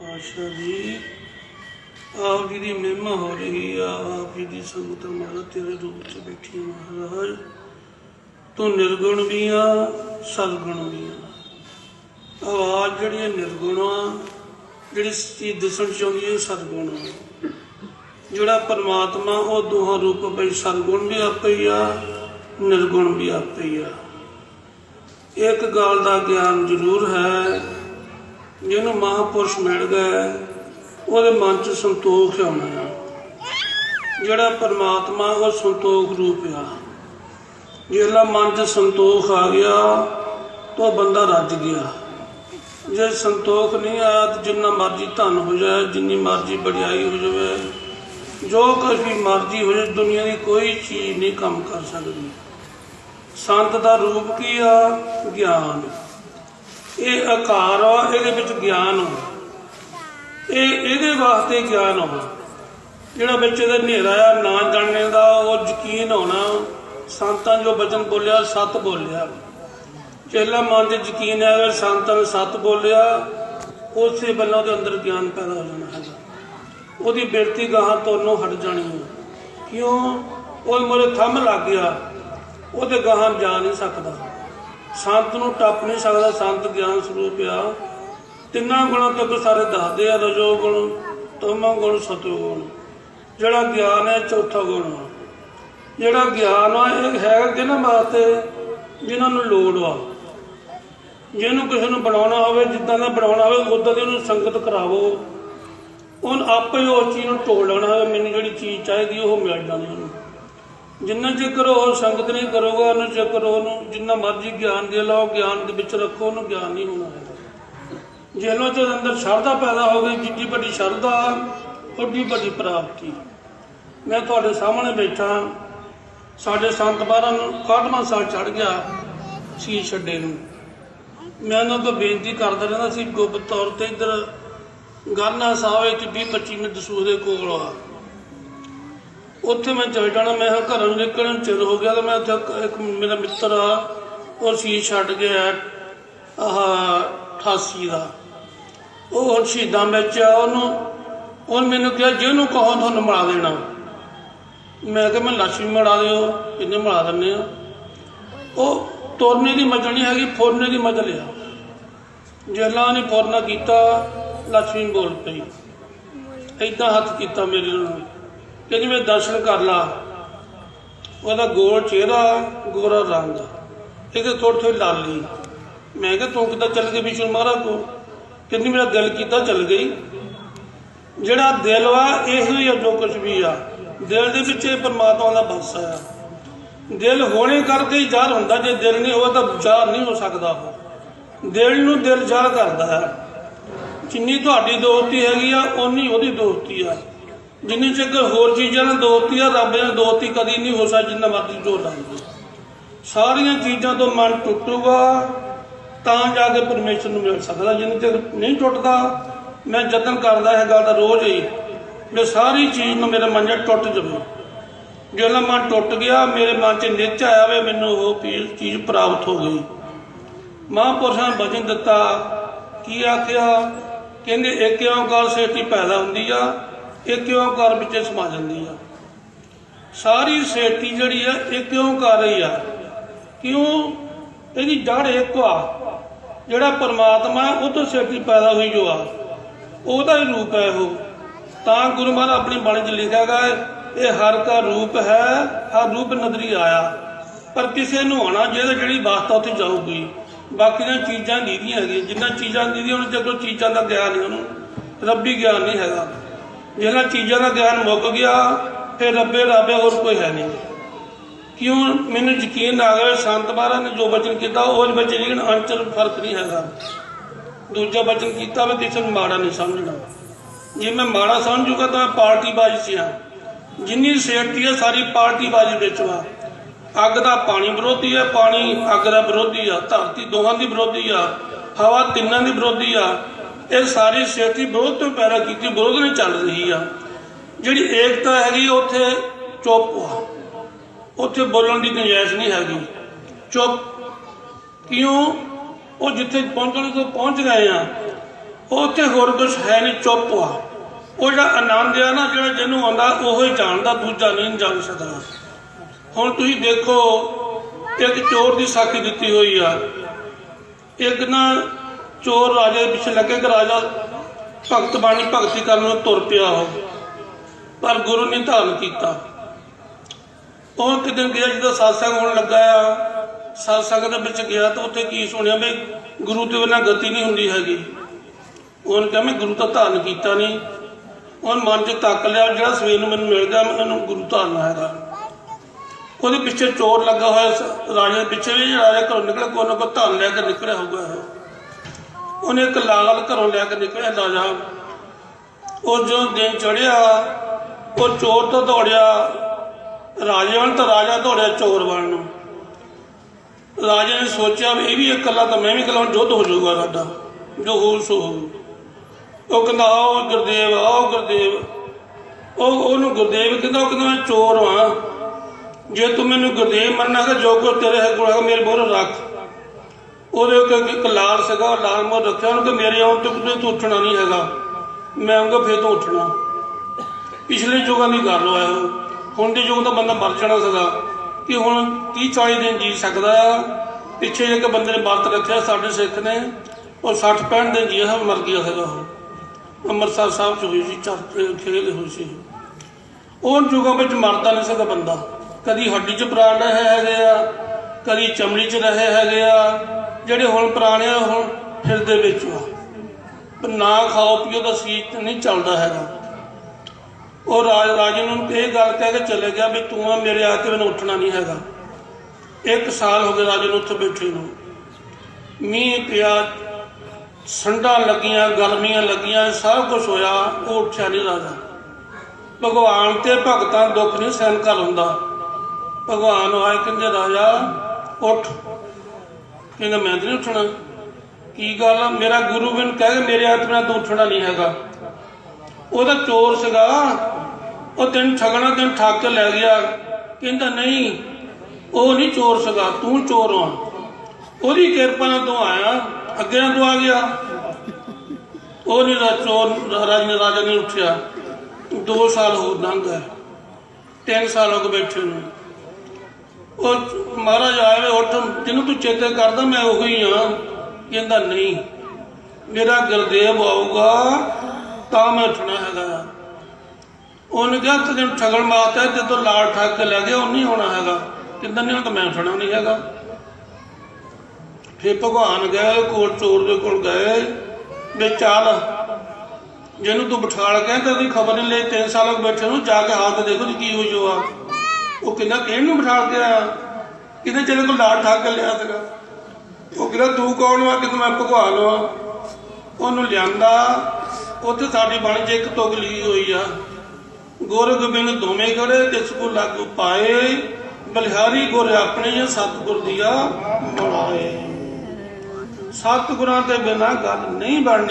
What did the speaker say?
ਪਾਸ਼ਾ ਜੀ, ਆਪ ਜੀ ਦੀ ਮਹਿਮਾ ਹੋ ਰਹੀ ਆ, ਆਪ ਜੀ ਦੀ ਸੰਗਤ ਮਹਾਰਾਜ ਤੇਰੇ ਰੂਪ ਚ ਬੈਠੀ ਮਹਾਰਾਜ। ਤੂੰ ਨਿਰਗੁਣ ਵੀ ਆ, ਸਦਗੁਣ ਵੀ ਆ। ਆਵਾਜ਼ ਜਿਹੜੀ ਨਿਰਗੁਣ ਆ, ਜਿਹੜੀ ਚੀਜ਼ ਦਿਸਣ ਚਾਹੁੰਦੀ ਹੈ ਸਦਗੁਣ ਆ। ਜਿਹੜਾ ਪਰਮਾਤਮਾ, ਉਹ ਦੋਹਾਂ ਰੂਪ ਵਿੱਚ ਸਦਗੁਣ ਵੀ ਆਪੇ ਹੀ ਆ, ਨਿਰਗੁਣ ਵੀ ਆਪੇ ਹੀ ਆ। ਇੱਕ ਗੱਲ ਦਾ ਗਿਆਨ ਜ਼ਰੂਰ ਹੈ ਜਿਹਨੂੰ ਮਹਾਪੁਰਸ਼ ਮਿਲ ਗਏ, ਉਹਦੇ ਮਨ 'ਚ ਸੰਤੋਖ ਆਉਣਾ ਆ ਜਿਹੜਾ ਪਰਮਾਤਮਾ, ਉਹ ਸੰਤੋਖ ਰੂਪ ਆ। ਜਿਹੜਾ ਮਨ 'ਚ ਸੰਤੋਖ ਆ ਗਿਆ, ਤਾਂ ਉਹ ਬੰਦਾ ਰੱਜ ਗਿਆ। ਜੇ ਸੰਤੋਖ ਨਹੀਂ ਆਇਆ ਤਾਂ ਜਿੰਨਾ ਮਰਜ਼ੀ ਧਨ ਹੋ ਜਾਏ, ਜਿੰਨੀ ਮਰਜ਼ੀ ਵਡਿਆਈ ਹੋ ਜਾਵੇ, ਜੋ ਕੁਝ ਵੀ ਮਰਜ਼ੀ ਹੋ ਜਾਏ, ਦੁਨੀਆ ਦੀ ਕੋਈ ਚੀਜ਼ ਨਹੀਂ ਕੰਮ ਕਰ ਸਕਦੀ। ਸੰਤ ਦਾ ਰੂਪ ਕੀ ਆ? ਗਿਆਨ। ਇਹ ਆਕਾਰ ਆ, ਇਹਦੇ ਵਿੱਚ ਗਿਆਨ ਆ। ਇਹ ਇਹਦੇ ਵਾਸਤੇ ਗਿਆਨ ਆ। ਜਿਹੜਾ ਵਿੱਚ ਇਹਦਾ ਹਨੇਰਾ ਆ ਨਾ ਜਾਣਨੇ ਦਾ, ਉਹ ਯਕੀਨ ਹੋਣਾ, ਸੰਤਾਂ ਜੋ ਬਚਨ ਬੋਲਿਆ, ਸਤ ਬੋਲਿਆ। ਜਿਹੜਾ ਮਨ ਦੇ ਯਕੀਨ ਹੈ, ਅਗਰ ਸੰਤਾਂ ਨੇ ਸਤ ਬੋਲਿਆ, ਉਸੇ ਵੱਲੋਂ ਉਹਦੇ ਅੰਦਰ ਗਿਆਨ ਪੈਦਾ ਹੋ ਜਾਣਾ ਹੈ ਉਹਦੀ ਬਿਰਤੀ ਗਾਹਾਂ ਤੋਂ ਹਟ ਜਾਣੀ ਹੈ ਕਿਉਂ? ਉਹ ਮੋਰੇ ਥੰਮ ਲੱਗ ਗਿਆ, ਉਹਦੇ ਗਾਹਾਂ ਜਾ ਨਹੀਂ ਸਕਦਾ। ਸੰਤ ਨੂੰ ਟੱਪ ਨਹੀਂ ਸਕਦਾ, ਸੰਤ ਗਿਆਨ ਸਰੂਪ ਆ। ਤਿੰਨਾਂ ਗੁਣਾਂ ਤੱਕ ਸਾਰੇ ਦੱਸਦੇ ਆ, ਰਜੋ ਗੁਣ, ਤਮੋ ਗੁਣ ਸਤੋ ਗੁਣ ਜਿਹੜਾ ਗਿਆਨ ਹੈ, ਚੌਥਾ ਗੁਣ ਆ। ਜਿਹੜਾ ਗਿਆਨ ਆ, ਇਹ ਹੈ ਜਿਹਨਾਂ ਵਾਸਤੇ? ਜਿਨ੍ਹਾਂ ਨੂੰ ਲੋੜ ਆ। ਜਿਹਨੂੰ ਕਿਸੇ ਨੂੰ ਬਣਾਉਣਾ ਹੋਵੇ, ਜਿੱਦਾਂ ਦਾ ਬਣਾਉਣਾ ਹੋਵੇ, ਉਦਾਂ ਦੀ ਉਹਨੂੰ ਸੰਗਤ ਕਰਾਵੋ। ਉਹਨ ਆਪੇ ਹੀ ਉਸ ਚੀਜ਼ ਨੂੰ ਟੋਲ ਲੈਣਾ ਹੋਵੇ, ਮੈਨੂੰ ਜਿਹੜੀ ਚੀਜ਼ ਚਾਹੀਦੀ, ਉਹ ਮਿਲ ਜਾਣੀ ਉਹਨੂੰ। ਜਿੰਨਾ ਚਿਰ ਉਹ ਸੰਗਤ ਨਹੀਂ ਕਰੋਗਾ, ਉਹਨਾਂ ਚਿਰ ਉਹਨੂੰ ਜਿੰਨਾ ਮਰਜ਼ੀ ਗਿਆਨ ਦੇ ਲਾਓ, ਗਿਆਨ ਦੇ ਵਿੱਚ ਰੱਖੋ, ਉਹਨੂੰ ਗਿਆਨ ਨਹੀਂ ਹੋਣਾ ਹੈਗਾ। ਜਿਹਨਾਂ ਚ ਅੰਦਰ ਸ਼ਰਧਾ ਪੈਦਾ ਹੋ ਗਈ, ਜਿੱਡੀ ਵੱਡੀ ਸ਼ਰਧਾ, ਓਡੀ ਵੱਡੀ ਪ੍ਰਾਪਤੀ। ਮੈਂ ਤੁਹਾਡੇ ਸਾਹਮਣੇ ਬੈਠਾ ਸਾਡੇ ਸੰਤ ਬਾਰਾਂ ਨੂੰ 61ਵਾਂ ਸਾਲ ਚੜ ਗਿਆ ਸੀ ਛੱਡੇ ਨੂੰ। ਮੈਂ ਉਹਨਾਂ ਤੋਂ ਬੇਨਤੀ ਕਰਦਾ ਰਹਿੰਦਾ ਸੀ, ਗੁਪਤ ਤੌਰ ਤੇ ਇੱਧਰ ਗਾਨਾ ਸਾਹਿਬ ਵਿੱਚ 20 25 ਮਿੰਟ ਦਸੂਹ ਦੇ ਕੋਲ ਆ। ਉੱਥੇ ਮੈਂ ਚਲ ਜਾਣਾ, ਮੈਂ ਕਿਹਾ ਘਰੋਂ ਨਿਕਲਣ ਚਿਰ ਹੋ ਗਿਆ ਤਾਂ ਮੈਂ ਉੱਥੇ ਇੱਕ ਮੇਰਾ ਮਿੱਤਰ ਆ, ਉਹ ਸੀ ਛੱਡ ਗਿਆ, ਆਹ 88 ਦਾ। ਉਹ ਹੁਣ ਸ਼ਹੀਦਾਂ ਵਿੱਚ ਆ, ਉਹਨੂੰ ਉਹ ਮੈਨੂੰ ਕਿਹਾ ਜਿਹਨੂੰ ਕਹੋ ਤੁਹਾਨੂੰ ਮਿਲਾ ਦੇਣਾ। ਮੈਂ ਕਿਹਾ ਮੈਂ ਲਾਸ਼ੀ ਮਿਲਾ ਦਿਓ, ਇਹਨੇ ਮਿਲਾ ਦਿੰਨੇ ਆ। ਉਹ ਤੋਰਨੇ ਦੀ ਮਜਣੀ ਹੈਗੀ, ਫੋਰਨੇ ਦੀ ਮਜ ਲਿਆ। ਜੇਲਾ ਨੇ ਫੋਰਨਾ ਕੀਤਾ ਲక్ష్ਮੀ ਬੋਲ ਪਈ। ਐਦਾਂ ਹੱਥ ਕੀਤਾ ਮੇਰੇ ਨਾਲ ਕਹਿੰਦੀ ਮੈਂ ਦਰਸ਼ਨ ਕਰ ਲਾ, ਉਹਦਾ ਗੋਲ ਚਿਹਰਾ, ਗੋਰਾ ਰੰਗ ਇਹਦੇ ਥੋੜੀ ਥੋੜੀ ਲਾਲੀ। ਮੈਂ ਕਿਹਾ, ਤੂੰ ਕਿੱਦਾਂ ਚੱਲ ਗਈ ਵਿਸ਼ਨੂੰ ਮਹਾਰਾਜ ਕੋ ਕਹਿੰਦੀ, ਮੇਰਾ ਦਿਲ ਕੀਤਾ ਚੱਲ ਗਈ। ਜਿਹੜਾ ਦਿਲ ਵਾ, ਇਹੋ ਹੀ ਆ ਜੋ ਕੁਝ ਵੀ ਆ। ਦਿਲ ਦੇ ਵਿੱਚ ਇਹ ਪਰਮਾਤਮਾ ਦਾ ਬਸ ਆ। ਦਿਲ ਹੋਣੇ ਕਰਕੇ ਹੀ ਜ਼ਾਹਰ ਹੁੰਦਾ, ਜੇ ਦਿਲ ਨਹੀਂ ਹੋਵੇ ਤਾਂ ਜ਼ਾਹਰ ਨਹੀਂ ਹੋ ਸਕਦਾ ਉਹ। ਦਿਲ ਨੂੰ ਦਿਲ ਜ਼ਾਹਰ ਕਰਦਾ ਹੈ। ਜਿੰਨੀ ਤੁਹਾਡੀ ਦੋਸਤੀ ਹੈਗੀ ਆ, ਓਨੀ ਉਹਦੀ ਦੋਸਤੀ ਆ। ਜਿੰਨੀ ਚੱਕਰ ਹੋਰ ਚੀਜ਼ਾਂ ਨਾਲ ਦੋਸਤੀ ਆ, ਰੱਬ ਨਾਲ ਦੋਸਤੀ ਕਦੀ ਨਹੀਂ ਹੋ ਸਕਦੀ, ਜਿੰਨਾ ਮਰਜ਼ੀ ਜੋਰ ਲਾ ਸਾਰੀਆਂ ਚੀਜ਼ਾਂ ਤੋਂ ਮਨ ਟੁੱਟੂਗਾ, ਤਾਂ ਜਾ ਕੇ ਪਰਮੇਸ਼ਰ ਨੂੰ ਮਿਲ ਸਕਦਾ। ਜਿੰਨੇ ਚਿਰ ਨਹੀਂ ਟੁੱਟਦਾ, ਮੈਂ ਯਤਨ ਕਰਦਾ ਇਹ ਗੱਲ ਦਾ ਰੋਜ਼ ਹੀ ਮੈਂ ਸਾਰੀ ਚੀਜ਼ ਨੂੰ ਮੇਰੇ ਮਨ 'ਚ ਟੁੱਟ ਜਾਵੇ। ਜਦੋਂ ਮਨ ਟੁੱਟ ਗਿਆ, ਮੇਰੇ ਮਨ 'ਚ ਨਿੱਚ ਆਇਆ ਵੇ, ਮੈਨੂੰ ਉਹ ਚੀਜ਼ ਪ੍ਰਾਪਤ ਹੋ ਗਈ। ਮਹਾਂਪੁਰਸ਼ਾਂ ਨੇ ਵਚਨ ਦਿੱਤਾ, ਕੀ ਆਖਿਆ? ਕਹਿੰਦੇ, ਇੱਕ ਓੰਕਾਰ ਸੇਤੀ ਪੈਦਾ ਹੁੰਦੀ ਆ ਇਹ ਕਿਉਂ ਓੰਕਾਰ ਵਿੱਚ ਸਮਾ ਜਾਂਦੀ ਆ? ਸਾਰੀ ਸੇਤੀ ਜਿਹੜੀ ਆ ਕਿਉਂ ਕਰ ਰਹੀ ਆ? ਕਿਉਂ? ਇਹਦੀ ਜੜ ਇੱਕ ਆ। ਜਿਹੜਾ ਪਰਮਾਤਮਾ ਉਹ ਤੋਂ ਸੇਤੀ ਪੈਦਾ ਹੋਈ ਜੋ ਆ। ਉਹਦਾ ਹੀ ਰੂਪ ਹੈ ਉਹ। ਤਾਂ ਗੁਰੂ ਮਹਾਰਾਜ ਆਪਣੀ ਬਾਣੀ 'ਚ ਲਿਖਿਆ ਗਾ ਇਹ ਹਰ ਕਾ ਰੂਪ ਹੈ, ਹਰ ਰੂਪ ਨਦਰੀ ਆਇਆ। ਪਰ ਕਿਸੇ ਨੂੰ ਆਣਾ ਜਿਹਦਾ ਜਿਹੜੀ ਵਾਸਤਾ ਉੱਥੇ ਜਾਊਗੀ। ਬਾਕੀ ਦੀਆਂ ਚੀਜ਼ਾਂ ਨੀਦੀਆਂ ਹੈਗੀਆਂ, ਜਿੰਨਾ ਚੀਜ਼ਾਂ ਨੀਦੀਆਂ ਉਹਨਾਂ ਜਦੋਂ ਚੀਜ਼ਾਂ ਦਾ ਗਿਆਨ ਨਹੀਂ ਉਹਨੂੰ, ਰੱਬੀ ਗਿਆਨ ਨਹੀਂ ਹੈਗਾ। ਜਿਹਨਾਂ ਚੀਜ਼ਾਂ ਦਾ ਗਿਆਨ ਮੁੱਕ ਗਿਆ ਫਿਰ ਰੱਬੇ ਰੱਬੇ ਹੋਰ ਕੋਈ ਹੈ ਨਹੀਂ। ਕਿਉਂ? ਮੈਨੂੰ ਯਕੀਨ ਆ ਗਿਆ, ਸੰਤ ਮਹਾਰਾਜ ਨੇ ਜੋ ਬਚਨ ਕੀਤਾ, ਉਹ ਵਿੱਚ ਜਿਹੜਾ ਅੰਚਲ ਫ਼ਰਕ ਨਹੀਂ ਹੈਗਾ। ਦੂਜਾ ਬਚਨ ਕੀਤਾ, ਮੈਂ ਕਿਸੇ ਨੂੰ ਮਾੜਾ ਨਹੀਂ ਸਮਝਣਾ। ਜੇ ਮੈਂ ਮਾੜਾ ਸਮਝੂਗਾ, ਤਾਂ ਮੈਂ ਪਾਰਟੀ ਬਾਜੀ 'ਚ ਆ। ਜਿੰਨੀ ਸੇਠਤੀ ਹੈ, ਸਾਰੀ ਪਾਰਟੀ ਬਾਜੀ ਵਿੱਚ ਵਾ। ਅੱਗ ਦਾ ਪਾਣੀ ਵਿਰੋਧੀ ਹੈ, ਪਾਣੀ ਅੱਗ ਦਾ ਵਿਰੋਧੀ ਆ, ਧਰਤੀ ਦੋਹਾਂ ਦੀ ਵਿਰੋਧੀ ਆ, ਹਵਾ ਤਿੰਨਾਂ ਦੀ ਵਿਰੋਧੀ ਆ। ਇਹ ਸਾਰੀ ਸੇਠਤੀ ਵਿਰੋਧ ਤੋਂ ਪੈਦਾ ਕੀਤੀ, ਵਿਰੋਧ ਨਹੀਂ ਚੱਲ ਰਹੀ ਆ। ਜਿਹੜੀ ਏਕਤਾ ਹੈਗੀ, ਉੱਥੇ ਚੁੱਪ ਆ। ਉੱਥੇ ਬੋਲਣ ਦੀ ਗੁੰਜਾਇਸ਼ ਨਹੀਂ ਹੈਗੀ। ਚੁੱਪ। ਕਿਉਂ? ਉਹ ਜਿੱਥੇ ਪਹੁੰਚਣ ਤੋਂ ਪਹੁੰਚ ਗਏ ਆ, ਉੱਥੇ ਹੋਰ ਕੁਝ ਹੈ ਨਹੀਂ, ਚੁੱਪ ਆ। ਉਹ ਜਿਹੜਾ ਆਨੰਦ ਆ ਨਾ, ਜਿਹੜਾ ਜਿਹਨੂੰ ਆਉਂਦਾ, ਉਹ ਹੀ ਜਾਣਦਾ ਦੂਜਾ ਨਹੀਂ ਜਾਣ ਸਕਦਾ। ਹੁਣ ਤੁਸੀਂ ਦੇਖੋ, ਇੱਕ ਚੋਰ ਦੀ ਸਾਖੀ ਦਿੱਤੀ ਹੋਈ ਆ। ਇੱਕ ਨਾ ਚੋਰ ਰਾਜੇ ਦੇ ਪਿੱਛੇ ਲੱਗੇ ਕਿ ਰਾਜਾ ਭਗਤ ਬਾਣੀ ਭਗਤੀ ਕਰਨ ਨੂੰ ਤੁਰ ਪਿਆ ਉਹ ਪਰ ਗੁਰੂ ਨੇ ਧਾਰਨ ਕੀਤਾ। ਉਹ ਇੱਕ ਦਿਨ ਗਿਆ ਜਦੋਂ satsang ਹੋਣ ਲੱਗਾ ਆ। satsang ਦੇ ਵਿੱਚ ਗਿਆ ਤਾਂ ਉੱਥੇ ਕੀ ਸੁਣਿਆ ਵੀ ਗੁਰੂ ਦੇ ਬਿਨਾਂ ਗਤੀ ਨਹੀਂ ਹੁੰਦੀ ਹੈਗੀ। ਉਹਨੇ ਕਿਹਾ ਮੈਂ ਗੁਰੂ ਤਾਂ ਧਾਰਨ ਕੀਤਾ ਨਹੀਂ। ਉਹਨ ਮਨ 'ਚ ਤੱਕ ਲਿਆ ਜਿਹੜਾ ਸਵੇਰ ਨੂੰ ਮੈਨੂੰ ਮਿਲ ਗਿਆ, ਮੈਨੂੰ ਗੁਰੂ ਧਾਰਨਾ ਹੈਗਾ। ਉਹਦੇ ਪਿੱਛੇ ਚੋਰ ਲੱਗਾ ਹੋਇਆ ਰਾਜੇ ਦੇ ਪਿੱਛੇ ਵੀ ਰਾਜਾ ਘਰੋਂ ਨਿਕਲਿਆ, ਕੋਈ ਨਾ ਕੋਈ ਧਨ ਲੈ ਕੇ ਨਿਕਲਿਆ ਹੋਊਗਾ ਉਹ। ਉਹਨੇ ਇੱਕ ਲਾਲ ਘਰੋਂ ਲੈ ਕੇ ਨਿਕਲਿਆ ਰਾਜਾ ਉਹ ਜੋ ਦਿਨ ਚੜਿਆ ਉਹ ਚੋਰ ਤੋਂ ਦੌੜਿਆ। ਰਾਜੇ ਵੱਲ ਤਾਂ ਰਾਜਾ ਦੌੜਿਆ ਚੋਰ ਵੱਲ ਨੂੰ। ਰਾਜੇ ਨੇ ਸੋਚਿਆ ਵੀ ਇਹ ਵੀ ਇਕੱਲਾ ਤਾਂ ਮੈਂ ਵੀ ਇਕੱਲਾ, ਹੁਣ ਯੁੱਧ ਹੋ ਜਾਊਗਾ ਸਾਡਾ, ਜੋ ਹੋ ਸੋ ਉਹ ਕਹਿੰਦਾ, ਆਓ ਗੁਰਦੇਵ ਆਓ ਗੁਰਦੇਵ। ਉਹ ਉਹਨੂੰ ਗੁਰਦੇਵ ਕਹਿੰਦਾ, ਉਹ ਕਹਿੰਦਾ, ਮੈਂ ਚੋਰ ਹਾਂ। ਜੇ ਤੂੰ ਮੈਨੂੰ ਗੁਰਦੇਵ ਮੰਨਣਾ ਕਿ ਜੋ ਕੋ ਤੇਰੇ ਹੈ ਗੁਣਾ ਮੇਰੇ ਮੋਹਰ ਰੱਖ। ਉਹਦੇ ਉੱਤੇ ਇੱਕ ਲਾਲ ਸੀਗਾ ਉਹ ਲਾਲ ਮੋਹਰ ਰੱਖਿਆ, ਉਹਨੂੰ ਕਿ ਮੇਰੇ ਆਉਣ ਤੋਂ ਤੂੰ ਉੱਠਣਾ ਨਹੀਂ ਹੈਗਾ। ਮੈਂ ਆਉਂਗਾ ਫੇਰ ਤੂੰ ਉੱਠਣਾ। ਪਿਛਲੇ ਯੁਗਾਂ ਦੀ ਗੱਲ ਹੋਇਆ। ਹੁਣ ਦੇ ਯੁੱਗ ਦਾ ਬੰਦਾ ਮਰ ਜਾਣਾ ਸੀਗਾ। ਕਿ ਹੁਣ 30 40 ਦਿਨ ਜੀ ਸਕਦਾ ਪਿੱਛੇ ਇੱਕ ਬੰਦੇ ਨੇ ਵਰਤ ਰੱਖਿਆ ਸਾਡੇ ਸਿੱਖ ਨੇ। ਉਹ 60 65 ਦਿਨ ਜੀ ਮਰ ਗਿਆ ਸੀਗਾ ਉਹ। ਅੰਮ੍ਰਿਤਸਰ ਸਾਹਿਬ ਚ ਹੋਈ ਸੀ, ਚਰਚ ਖੇਡ ਹੋਈ ਸੀ। ਉਹ ਯੁਗਾਂ ਵਿੱਚ ਮਰਦਾ ਨਹੀਂ ਸਕਦਾ ਬੰਦਾ। ਕਦੀ ਹੱਡੀ 'ਚ ਪ੍ਰਾਣ ਰਹੇ ਹੈਗੇ ਆ। ਕਦੀ ਚਮੜੀ 'ਚ ਰਹੇ ਹੈਗੇ ਆ, ਜਿਹੜੇ ਹੁਣ ਪੁਰਾਣੇ ਆ, ਹੁਣ ਹਿਰਦੇ ਵਿੱਚ ਆ। ਪਰ ਨਾ ਖਾਓ ਪੀਓ ਦਾ ਸੀਤ ਨਹੀਂ ਚੱਲਦਾ ਹੈਗਾ। ਉਹ ਰਾਜ, ਰਾਜੇ ਨੂੰ ਇਹ ਗੱਲ ਕਹਿ ਕੇ ਚਲੇ ਗਿਆ ਵੀ ਤੂੰ ਆ ਮੇਰੇ ਆ ਕੇ ਮੈਨੂੰ ਉੱਠਣਾ ਨਹੀਂ ਹੈਗਾ। ਇੱਕ ਸਾਲ ਹੋ ਗਿਆ ਰਾਜੇ ਨੂੰ ਉੱਥੇ ਬੈਠੇ ਨੂੰ। ਮੀਂਹ ਪਿਆ, ਸੰਡਾ ਲੱਗੀਆਂ, ਗਰਮੀਆਂ ਲੱਗੀਆਂ, ਸਭ ਕੁਝ ਹੋਇਆ, ਉਹ ਉੱਠਿਆ ਨਹੀਂ ਰਾਜਾ। ਭਗਵਾਨ ਤੇ ਭਗਤਾਂ ਦੁੱਖ ਨਹੀਂ ਸਹਿਣ ਕਰ ਹੁੰਦਾ। ਭਗਵਾਨ ਆਏ ਕਹਿੰਦੇ ਰਾਜਾ ਉੱਠ। ਕਹਿੰਦਾ, ਮੈਂ ਤਾਂ ਨਹੀਂ ਉੱਠਣਾ। ਕੀ ਗੱਲ ਆ? ਮੇਰਾ ਗੁਰੂ ਮੈਨੂੰ ਕਹਿ ਕੇ ਮੇਰੇ ਹੱਥ ਨਾਲ ਤੂੰ ਉੱਠਣਾ ਨਹੀਂ ਹੈਗਾ। ਉਹਦਾ ਚੋਰ ਸੀਗਾ। ਉਹ ਦਿਨ ਠਗਣਾ ਦਿਨ ਠੱਗ ਕੇ ਲੈ ਗਿਆ। ਕਹਿੰਦਾ, ਨਹੀਂ, ਉਹ ਨਹੀਂ ਚੋਰ ਸੀਗਾ। ਤੂੰ ਚੋਰ ਆ। ਉਹਦੀ ਕਿਰਪਾ ਨਾਲ ਤੂੰ ਆਇਆ। ਅੱਗੇ ਨਾਲ ਤੂੰ ਆ ਗਿਆ। ਉਹ ਨਹੀਂ ਰਾ, ਚੋਰ, ਰਾਜ ਨੇ ਰਾਜਾ ਨਹੀਂ ਉੱਠਿਆ। ਦੋ ਸਾਲ ਹੋਰ ਲੰਘ ਗਏ। ਤਿੰਨ ਸਾਲ ਹੋ ਗਏ ਬੈਠੇ ਨੂੰ। ਉਹ ਮਹਾਰਾਜ ਆਏ ਵੇ, ਉੱਠ। ਜਿਹਨੂੰ ਤੂੰ ਚੇਤੇ ਕਰਦਾ, ਮੈਂ ਉਹੀ ਆ ਕਹਿੰਦਾ, ਨਹੀਂ, ਮੇਰਾ ਗੁਰਦੇਵ ਆਊਗਾ, ਤਾਂ ਮੈਂ ਉੱਠਣਾ ਹੈਗਾ। ਉਹਨੇ ਕਿਹਾ ਤੇ ਠਗਣ ਮਾਰਤਾ ਤੇ ਲਾਲ ਠੱਗ ਕੇ ਲੈ ਗਿਆ, ਉਹ ਨਹੀਂ ਹੋਣਾ ਹੈਗਾ। ਕਿੰਦਾ ਨਹੀਂ, ਉਹ ਤਾਂ ਮੈਂ ਉੱਠਣਾ ਨਹੀਂ ਹੈਗਾ। ਫਿਰ ਭਗਵਾਨ ਗਏ, ਕੋਲ ਚੋਰ ਦੇ ਕੋਲ ਗਏ। ਵੀ ਚੱਲ, ਜਿਹਨੂੰ ਤੂੰ ਬਿਠਾਲ ਕਹਿੰਦਾ, ਉਹਦੀ ਖਬਰ ਨਹੀਂ ਲਈ, ਤਿੰਨ ਸਾਲ ਬੈਠੇ ਨੂੰ, ਜਾ ਕੇ ਹਾਲਤ ਦੇਖੋ ਜੀ ਕੀ ਹੋਈ ਜੋ ਆ। ਉਹ ਕਹਿੰਦਾ, ਕਿਹਨ ਨੂੰ ਬਿਠਾਲ ਕੇ ਆਇਆ? ਕਿਤੇ ਜਿਹਦੇ ਕੋਲ ਲਾਲ ਠੱਗ ਕੇ ਲਿਆ ਸੀਗਾ? ਉਹ ਕਹਿੰਦਾ, ਤੂੰ ਕੌਣ ਵਾ? ਕਿ ਮੈਂ ਭਗਵਾਨ ਵਾ। ਉਹਨੂੰ ਲਿਆਂਦਾ। ਉੱਥੇ ਸਾਡੀ ਬਾਣੀ ਜੇ ਇੱਕ ਤੁਕ ਹੋਈ ਆ। ਗੁਰ ਗੋਬਿੰਦ ਦੋਵੇਂ ਖੜੇ ਤਿਸ ਕੋ ਲਾਗੂ ਪਾਏ। ਬਲਿਹਾਰੀ ਗੁਰ ਆਪਣੇ ਜਾਂ ਸਤਿਗੁਰ ਦੀਆ ਬਣਾਏ ਸਤਿਗੁਰਾਂ ਤੇ ਬਿਨਾ ਗੱਲ ਨਹੀਂ ਬਣਨੀ।